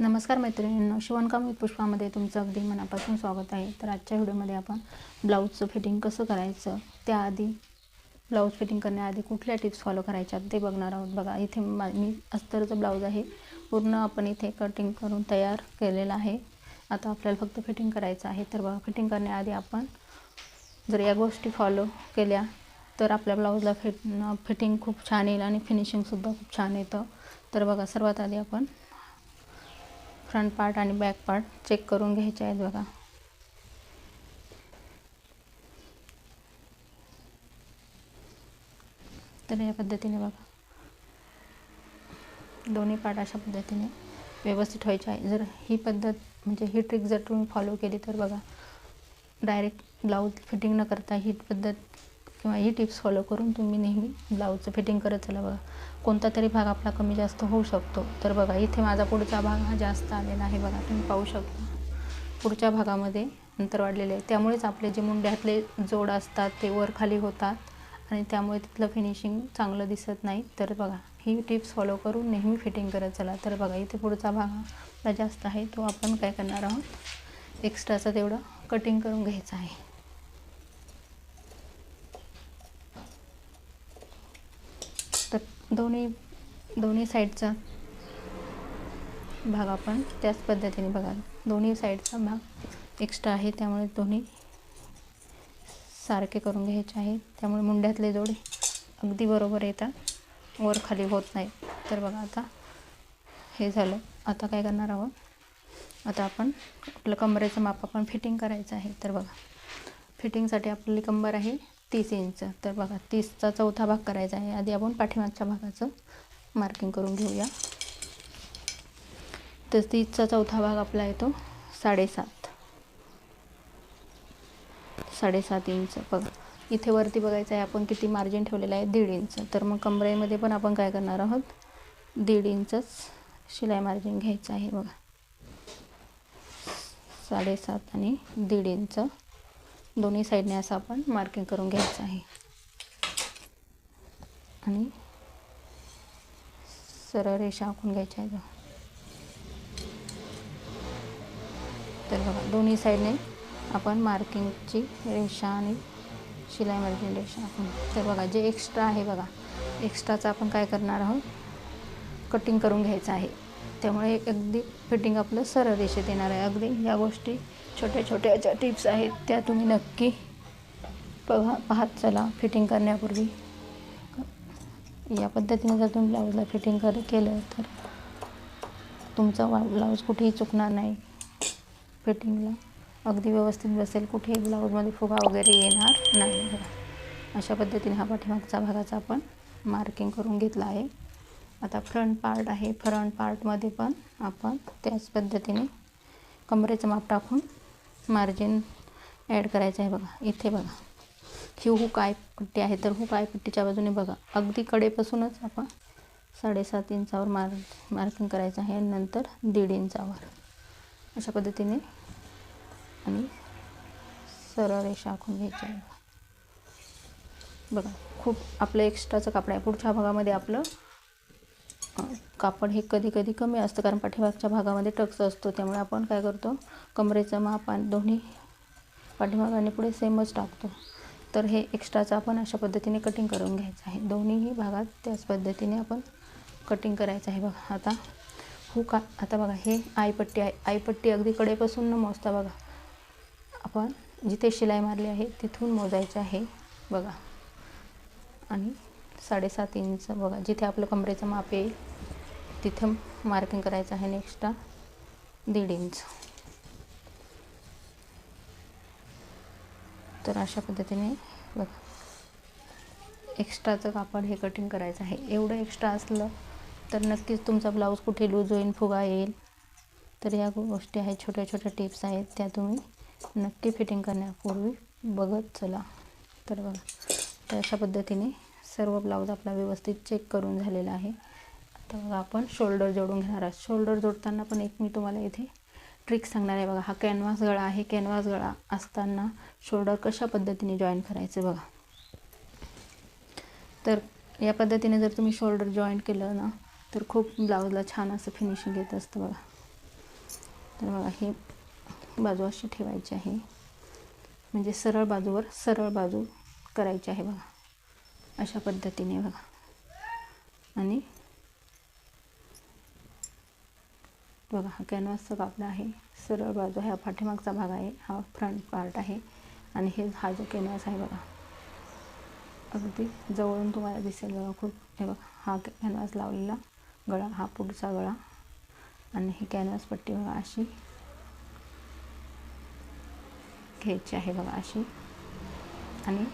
नमस्कार मैत्रिणींनो शिवणकाम विथ पुष्पामध्ये तुमचं अगदी मनापासून स्वागत आहे. तर आजच्या व्हिडिओमध्ये आपण ब्लाऊजचं फिटिंग कसं करायचं त्याआधी ब्लाऊज फिटिंग करण्याआधी कुठल्या टिप्स फॉलो करायच्या ते बघणार आहोत. बघा इथे मा मी अस्तरचं ब्लाऊज आहे. पूर्ण आपण इथे कटिंग करून तयार केलेलं आहे. आता आपल्याला फक्त फिटिंग करायचं आहे. तर बघा फिटिंग करण्याआधी आपण जर या गोष्टी फॉलो केल्या तर आपल्या ब्लाऊजला फिट फिटिंग खूप छान येईल आणि फिनिशिंगसुद्धा खूप छान येतं. तर बघा सर्वात आधी आपण फ्रंट पार्ट आणि बॅक पार्ट चेक करून घ्यायचे आहेत बघा. तर या पद्धतीने बघा. दोन्ही पार्ट अशा पद्धतीने व्यवस्थित व्हायचे आहे. जर ही पद्धत म्हणजे ही ट्रिक जर तुम्ही फॉलो केली तर बघा डायरेक्ट ब्लाऊज फिटिंग न करता ही पद्धत किंवा ही टिप्स फॉलो करून तुम्ही नेहमी ब्लाऊजचं फिटिंग करत चला बघा. कोणता तरी भाग आपला कमी जास्त होऊ शकतो. तर बघा इथे माझा पुढचा भाग हा जास्त आलेला आहे बघा. तुम्ही पाहू शकता. पुढच्या भागामध्ये अंतर वाढलेले आहे. त्यामुळेच आपले जे मुंड्यातले जोड असतात ते वर खाली होतात आणि त्यामुळे तिथलं फिनिशिंग चांगलं दिसत नाही. तर बघा ही टिप्स फॉलो करून नेहमी फिटिंग करत चला. तर बघा इथे पुढचा भाग आपला जास्त आहे. तो आपण काय करणार आहोत? एक्स्ट्राचा तेवढं कटिंग करून घ्यायचं आहे तर दोन्ही दोन्ही साईडचा भाग आपण त्याच पद्धतीने बघा दोन्ही साईडचा भाग एक्स्ट्रा आहे त्यामुळे दोन्ही सारखे करून घ्यायचे आहे. त्यामुळे मुंड्यातले जोडे अगदी बरोबर येतात. वर खाली होत नाही. तर बघा आता हे झालं. आता काय करणार आहोत? आता आपण आपलं कमरेचं माप आपण फिटिंग करायचं आहे. तर बघा. फिटिंगसाठी आपली कंबर आहे तीस इंच. तर बघा तीसचा चौथा भाग करायचा आहे. आधी आपण पाठीमागच्या भागाचं मार्किंग करून घेऊया. तर तीसचा चौथा भाग आपला येतो साडेसात. साडेसात इंच. बघा इथे वरती बघायचं आहे आपण किती मार्जिन ठेवलेलं आहे? दीड इंच. तर मग कमरेमध्ये पण आपण काय करणार आहोत? दीड इंचच शिलाई मार्जिन घ्यायचं आहे बघा. साडेसात आणि दीड इंच. दोन्ही साईडने असं आपण मार्किंग करून घ्यायचं आहे. आणि सरळ रेषा आखून घ्यायच्या आहेत तर बघा दोन्ही साईडने आपण मार्किंगची रेषा आणि शिलाई मार्किंग रेषा आखून तर बघा जे एक्स्ट्रा आहे बघा एक्स्ट्राचं आपण काय करणार आहोत? कटिंग करून घ्यायचं आहे. त्यामुळे अगदी फिटिंग आपलं सरळ रेषेत येणार आहे. अगदी या गोष्टी छोट्या छोट्या ज्या टिप्स आहेत त्या तुम्ही नक्की पहा पाहत चला फिटिंग करण्यापूर्वी. या पद्धतीने जर तुम्ही ब्लाऊजला फिटिंग कर केलं तर तुमचा वा ब्लाऊज कुठेही चुकणार नाही. फिटिंगला अगदी व्यवस्थित बसेल. कुठेही ब्लाऊजमध्ये फुगा वगैरे येणार नाही. अशा पद्धतीने हा पाठीमागचा भागाचा आपण मार्किंग करून घेतला आहे. आता फ्रंट पार्ट आहे. फ्रंट पार्टमध्ये पण आपण त्याच पद्धतीने कमरेचं माप टाकून मार्जिन ॲड करायचं आहे बघा. इथे बघा. ही हुक आय पट्टी आहे. तर हुक आय पट्टीच्या बाजूने बघा. अगदी कडेपासूनच आपण साडेसात इंचावर मार मार्किंग करायचं आहे. आणि नंतर दीड इंचावर. अशा पद्धतीने आणि सरळ रेषा आखून घ्यायची आहे. बघा. खूप आपलं एक्स्ट्राचं कापड आहे. पुढच्या भागामध्ये आपलं कापड हे कधी कधी कमी असतं. कारण पाठीमागच्या भागामध्ये टक्स असतो. त्यामुळे आपण काय करतो? कमरेचं माप आणि दोन्ही पाठीमाग आणि पुढे सेमच टाकतो. तर हे एक्स्ट्राचं आपण अशा पद्धतीने कटिंग करून घ्यायचं आहे. दोन्हीही भागात त्याच पद्धतीने आपण कटिंग करायचं आहे. बघा आता हो का? आता बघा हे आईपट्टी आहे. आईपट्टी अगदी कडेपासून न मोजता बघा. आपण जिथे शिलाई मारली आहे तिथून मोजायचं आहे. बघा. आणि साडेसात इंच बघा जिथे आपलं कमरेचं माप येईल तिथं मार्किंग करायचं आहे नेक्स्टा दीड इंच तर अशा पद्धतीने बघा. एक्स्ट्राचं कापड हे कटिंग करायचं आहे. एवढं एक्स्ट्रा असलं तर नक्कीच तुमचा ब्लाऊज कुठे लूज होईल फुगा येईल. तर या गोष्टी आहेत छोट्या छोट्या टिप्स आहेत. त्या तुम्ही नक्की फिटिंग करण्यापूर्वी बघत चला. तर बघा. तर अशा पद्धतीने सर्व ब्लाऊज आपला व्यवस्थित चेक करून झालेला आहे. तर बघा आपण शोल्डर जोडून घेणार आहोत. शोल्डर जोडताना पण एक मी तुम्हाला इथे ट्रिक सांगणार आहे. बघा हा कॅनव्हास गळा आहे. कॅनव्हास गळा असताना शोल्डर कशा पद्धतीने जॉईन करायचं बघा. तर या पद्धतीने जर तुम्ही शोल्डर जॉईन केलं ना तर खूप ब्लाऊजला छान असं फिनिशिंग येत असतं बघा. तर बघा ही बाजू अशी ठेवायची आहे. म्हणजे सरळ बाजूवर सरळ बाजू करायची आहे बघा. अशा पद्धतीने बघा. आणि बघा हा कॅनव्हासचा कापड आहे. सरळ बाजू हा पाठीमागचा भाग आहे. हा फ्रंट पार्ट आहे. आणि हे हा जो कॅनव्हास आहे बघा. अगदी जवळून तुम्हाला दिसेल बघा खूप. हे बघा हा कॅनव्हास लावलेला गळा हा पुढचा गळा. आणि ही कॅनव्हास पट्टी बघा अशी. घ्यायची आहे बघा अशी. आणि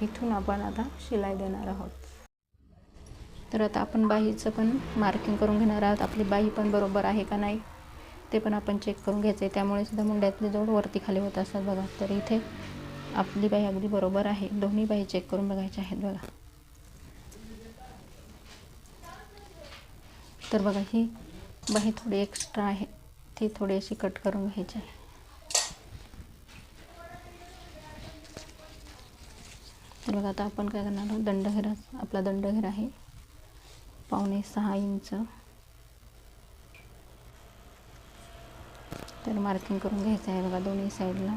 इथून आपण आता शिलाई देणार आहोत. तर आता आपण बाहीचं पण मार्किंग करून घेणार आहोत. आपली बाही पण बरोबर आहे का नाही ते पण आपण चेक करून घ्यायचं आहे त्यामुळे सुद्धा मुंड्यातले जोड वरती खाली होत असतात बघा. तर इथे आपली बाही अगदी बरोबर आहे. दोन्ही बाही चेक करून बघायच्या आहेत बघा. तर बघा ही बाही थोडी एक्स्ट्रा आहे. ती थोडी अशी कट करून घ्यायची आहे. तर बघा आता आपण काय करणार आहोत? दंडघेरा आपला दंडघेरा आहे. पावणे सहा इंच. तर मार्किंग करून घ्यायचं आहे बघा दोन्ही साईडला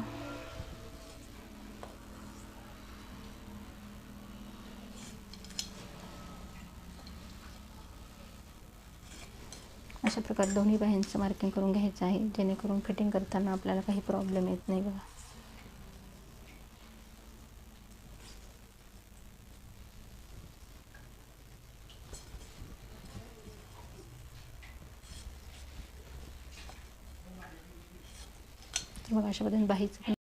अशा प्रकारे दोन्ही बाह्यांचं मार्किंग करून घ्यायचं आहे. जेणेकरून फिटिंग करताना आपल्याला काही प्रॉब्लेम येत नाही बघा. मग अशा पद्धतीने बाहीचं